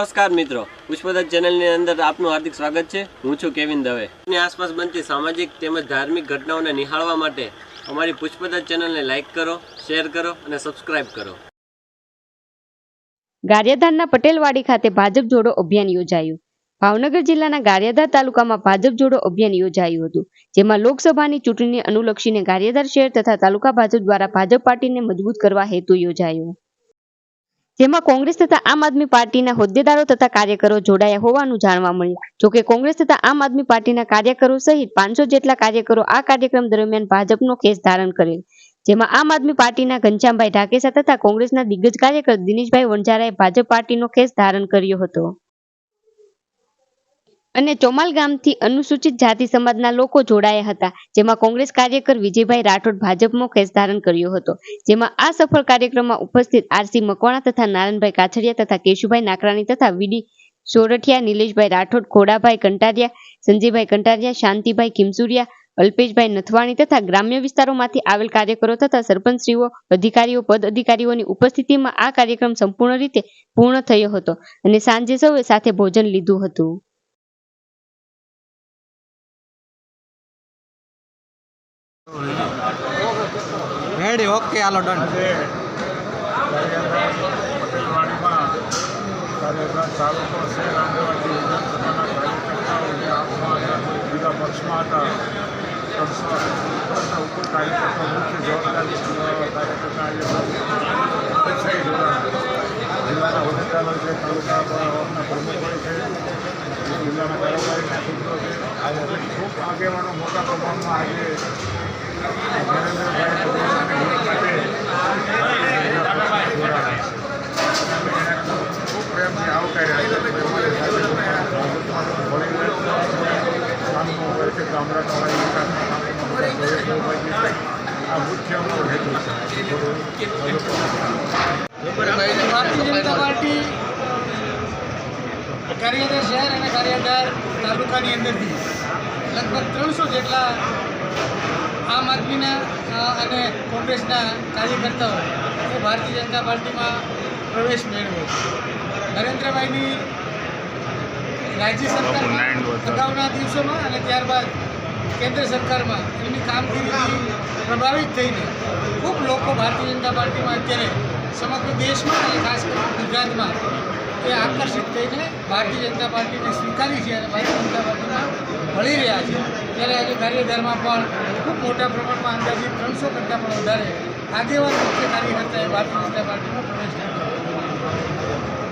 નમસ્કાર મિત્રો. પુષ્પદત્ત ચેનલની અંદર આપનું હાર્દિક સ્વાગત છે. હું છું કેવિન દવે. ની આસપાસ બનતી સામાજિક તેમજ ધાર્મિક ઘટનાઓને નિહાળવા માટે અમારી પુષ્પદત્ત ચેનલને લાઇક કરો, શેર કરો અને સબસ્ક્રાઇબ કરો. ગારિયાધારના પટેલવાડી ખાતે ભાજપ જોડો અભિયાન યોજાયું. ભાવનગર જિલ્લાના ગારિયાધાર તાલુકામાં ભાજપ જોડો અભિયાન યોજાયું હતું, જેમાં લોકસભાની ચૂંટણીને અનુલક્ષીને ગારિયાધાર શહેર તથા તાલુકા ભાજપ દ્વારા ભાજપ પાર્ટીને મજબૂત કરવા હેતુ યોજાયો. જેમાં કોંગ્રેસ તથા આમ આદમી પાર્ટીના હોદ્દેદારો તથા કાર્યકરો જોડાયા હોવાનું જાણવા મળ્યું. જોકે કોંગ્રેસ તથા આમ આદમી પાર્ટીના કાર્યકરો સહિત પાંચસો જેટલા કાર્યકરો આ કાર્યક્રમ દરમિયાન ભાજપનો કેસ ધારણ કરેલ જેમાં આમ આદમી પાર્ટીના ઘનશ્યામભાઈ ઢાકેસા તથા કોંગ્રેસના દિગ્ગજ કાર્યકર દિનેશભાઈ વણઝારાએ ભાજપ પાર્ટીનો કેસ ધારણ કર્યો હતો. અને ચોમાલ ગામથી અનુસૂચિત જાતિ સમાજના લોકો જોડાયા હતા, જેમાં કોંગ્રેસ કાર્યકર વિજયભાઈ રાઠોડ ભાજપમાં કેસ ધારણ કર્યો હતો. જેમાં આ સફળ કાર્યક્રમમાં ઉપસ્થિત આરસી મકવાણા તથા નારાયણભાઈ કાછડિયા તથા કેશુભાઈ નાકરાણી તથા વીડી સોરઠિયા, નિલેશભાઈ રાઠોડ ઘોડાભાઈ કંટારિયા, સંજયભાઈ કંટારિયા, શાંતિભાઈ કિમસુરિયા અલ્પેશભાઈ નથવાણી તથા ગ્રામ્ય વિસ્તારોમાંથી આવેલ કાર્યકરો તથા સરપંચશ્રીઓ, અધિકારીઓ, પદ અધિકારીઓની ઉપસ્થિતિમાં આ કાર્યક્રમ સંપૂર્ણ રીતે પૂર્ણ થયો હતો અને સાંજે સૌએ સાથે ભોજન લીધું હતું. રેડી ઓકે હાલો ડન તાલુકો શહેર આંગણવાડી વિધાનસભાના કાર્યકર્તાઓને આપવામાં બીજા ઉપર કાર્યકર્તા જવાબદારી કાર્યકર્તા જિલ્લાના હોદ્દેદારો છે તાલુકા પ્રમુખ છે જિલ્લાના આજે ખૂબ આગેવાનો મોટા પ્રમાણમાં આજે છે આ શહેર અને કાર્યદર તાલુકાની અંદરથી લગભગ ત્રણસો જેટલા આમ આદમીના અને કોંગ્રેસના કાર્યકર્તાઓ એ ભારતીય જનતા પાર્ટીમાં પ્રવેશ મેળવ્યો. નરેન્દ્રભાઈની રાજ્ય સરકારમાં અગાઉના દિવસોમાં અને ત્યારબાદ કેન્દ્ર સરકારમાં એમની કામગીરીથી પ્રભાવિત થઈને ખૂબ લોકો ભારતીય જનતા પાર્ટીમાં અત્યારે સમગ્ર દેશમાં અને ખાસ કરીને ગુજરાતમાં એ આકર્ષિત થઈને ભારતીય જનતા પાર્ટીને સ્વીકારી છે અને ભારતીય જનતા પાર્ટીમાં ભળી રહ્યા છે. ત્યારે આજે કાર્યધારમાં પણ ખૂબ મોટા પ્રમાણમાં અંદાજિત ત્રણસો કરતાં પણ વધારે આગેવાન મુખ્ય કાર્યકર્તાએ ભારતીય જનતા પાર્ટીમાં પ્રવેશ કર્યો.